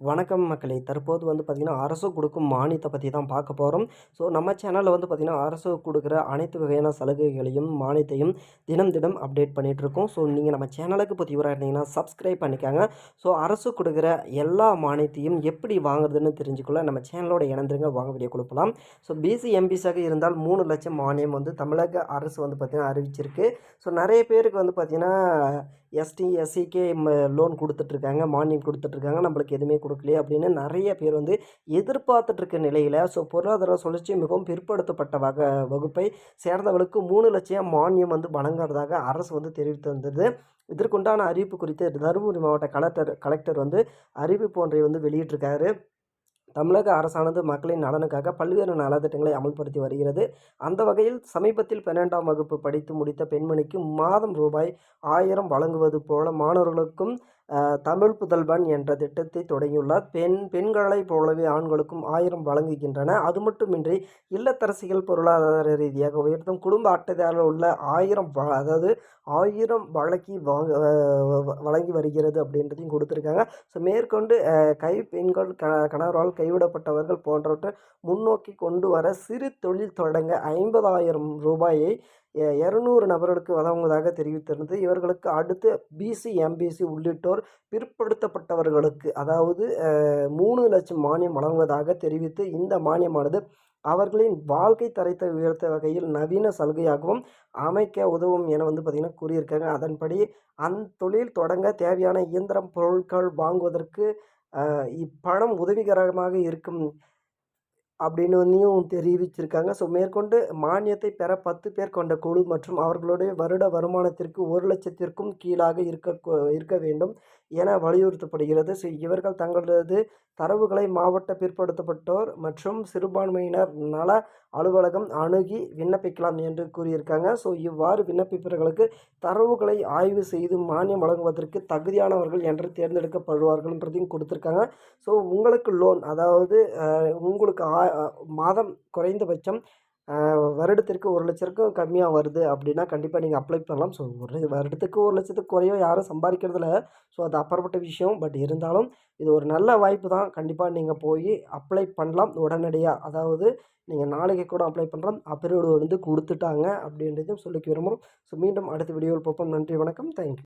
வணக்கம் மக்களை. தற்போது வந்து பார்த்திங்கன்னா அரசு கொடுக்கும் மானியத்தை பற்றி தான் பார்க்க போகிறோம் ஸோ நம்ம சேனலில் வந்து பார்த்திங்கன்னா அரசு கொடுக்குற அனைத்து வகையான சலுகைகளையும் மானியத்தையும் தினம் தினம் அப்டேட் பண்ணிகிட்ருக்கோம் ஸோ நீங்கள் நம்ம சேனலுக்கு புதியவராக இருந்தீங்கன்னா சப்ஸ்கிரைப் பண்ணிக்காங்க. ஸோ அரசு கொடுக்குற எல்லா மானியத்தையும் எப்படி வாங்குறதுன்னு தெரிஞ்சுக்கொள்ள நம்ம சேனலோட இணைந்துருங்க. வாங்க வீடியோ கொடுக்கலாம் ஸோ பிசி எம்பிஸாக இருந்தால் மூணு லட்சம் மானியம் வந்து தமிழக அரசு வந்து பார்த்திங்கன்னா அறிவிச்சிருக்கு. ஸோ நிறைய பேருக்கு வந்து பார்த்திங்கன்னா எஸ்டி எஸ்சிக்கே லோன் கொடுத்துட்ருக்காங்க மானியம் கொடுத்துட்ருக்காங்க நம்மளுக்கு எதுவுமே கொடுக்கலையே அப்படின்னு நிறைய பேர் வந்து எதிர்பார்த்துட்ருக்க நிலையில் ஸோ பொருளாதார சுழற்சி மிகவும் பிற்படுத்தப்பட்ட வக வகுப்பை சேர்ந்தவர்களுக்கு மூணு லட்சம் மானியம் வந்து வழங்குறதாக அரசு வந்து தெரிவித்து வந்தது. இதற்குண்டான அறிவிப்பு குறித்து தருமபுரி மாவட்ட கலெக்டர் கலெக்டர் வந்து அறிவிப்பு ஒன்றை வந்து வெளியிட்டிருக்காரு. தமிழக அரசானது மக்களின் நலனுக்காக பல்வேறு நலத்திட்டங்களை அமல்படுத்தி வருகிறது. அந்த வகையில் சமீபத்தில் பன்னெண்டாம் வகுப்பு படித்து முடித்த பெண்மணிக்கு மாதம் ரூபாய் ஆயிரம் வழங்குவது போல மாணவர்களுக்கும் தமிழ் புதல்வன் என்ற திட்டத்தை தொடங்கியுள்ளார். பெண் பெண்களைப் போலவே ஆண்களுக்கும் ஆயிரம் வழங்குகின்றன. அது மட்டுமின்றி இல்லத்தரசிகள் பொருளாதார ரீதியாக உயர்த்தும் குடும்ப அட்டைதாரில் உள்ள ஆயிரம் அதாவது ஆயிரம் வழக்கி வாங்க வழங்கி வருகிறது அப்படின்றதையும் கொடுத்துருக்காங்க. ஸோ மேற்கொண்டு கை பெண்கள் க கணவரால் கைவிடப்பட்டவர்கள் போன்றவற்றை முன்னோக்கி கொண்டு வர சிறு தொழில் தொடங்க ஐம்பதாயிரம் ரூபாயை இரநூறு நபர்களுக்கு வழங்குவதாக தெரிவித்திருந்தது. இவர்களுக்கு அடுத்து பிசி எம்பிசி உள்ளிட்டோர் பிற்படுத்தப்பட்டவர்களுக்கு அதாவது மூணு லட்சம் மானியம் வழங்குவதாக தெரிவித்து இந்த மானியமானது அவர்களின் வாழ்க்கை தரத்தை உயர்த்த வகையில் நவீன சலுகையாகவும் அமைக்க உதவும் என வந்து பார்த்திங்கன்னா கூறியிருக்காங்க. அதன்படி அந்த தொழில் தொடங்க தேவையான இயந்திரம் பொருட்கள் வாங்குவதற்கு இப்பணம் உதவிகரமாக இருக்கும் அப்படின்னு வந்தும் தெரிவிச்சிருக்காங்க. ஸோ மேற்கொண்டு மானியத்தை பெற பத்து பேர் கொண்ட குழு மற்றும் அவர்களுடைய வருட வருமானத்திற்கு ஒரு லட்சத்திற்கும் கீழாக இருக்க இருக்க வேண்டும் என வலியுறுத்தப்படுகிறது. ஸோ இவர்கள் தங்களது தரவுகளை மாவட்ட பிற்படுத்தப்பட்டோர் மற்றும் சிறுபான்மையினர் நல அலுவலகம் அணுகி விண்ணப்பிக்கலாம் என்று கூறியிருக்காங்க. ஸோ இவ்வாறு விண்ணப்பிப்பவர்களுக்கு தரவுகளை ஆய்வு செய்து மானியம் வழங்குவதற்கு தகுதியானவர்கள் என்று தேர்ந்தெடுக்கப்படுவார்கள்ன்றதையும் கொடுத்துருக்காங்க. ஸோ உங்களுக்கு லோன் அதாவது உங்களுக்கு மாதம் குறைந்தபட்சம் வருடத்திற்கு ஒரு லட்சத்துக்கும் கம்மியாக வருது அப்படின்னா கண்டிப்பாக நீங்கள் அப்ளை பண்ணலாம். ஸோ ஒரு வருடத்துக்கு ஒரு லட்சத்துக்கு குறையோ யாரும் சம்பாதிக்கிறதில்ல ஸோ அது அப்புறப்பட்ட விஷயம். பட் இருந்தாலும் இது ஒரு நல்ல வாய்ப்பு தான். கண்டிப்பாக நீங்கள் போய் அப்ளை பண்ணலாம் உடனடியாக அதாவது நீங்கள் நாளைக்கு கூட அப்ளை பண்ணுறோம் அப்ரூவ்டு வந்து கொடுத்துட்டாங்க அப்படின்றதையும் சொல்லிக்க விரும்புகிறோம் ஸோ மீண்டும் அடுத்த வீடியோவில் பார்ப்போம். நன்றி வணக்கம். தேங்க்யூ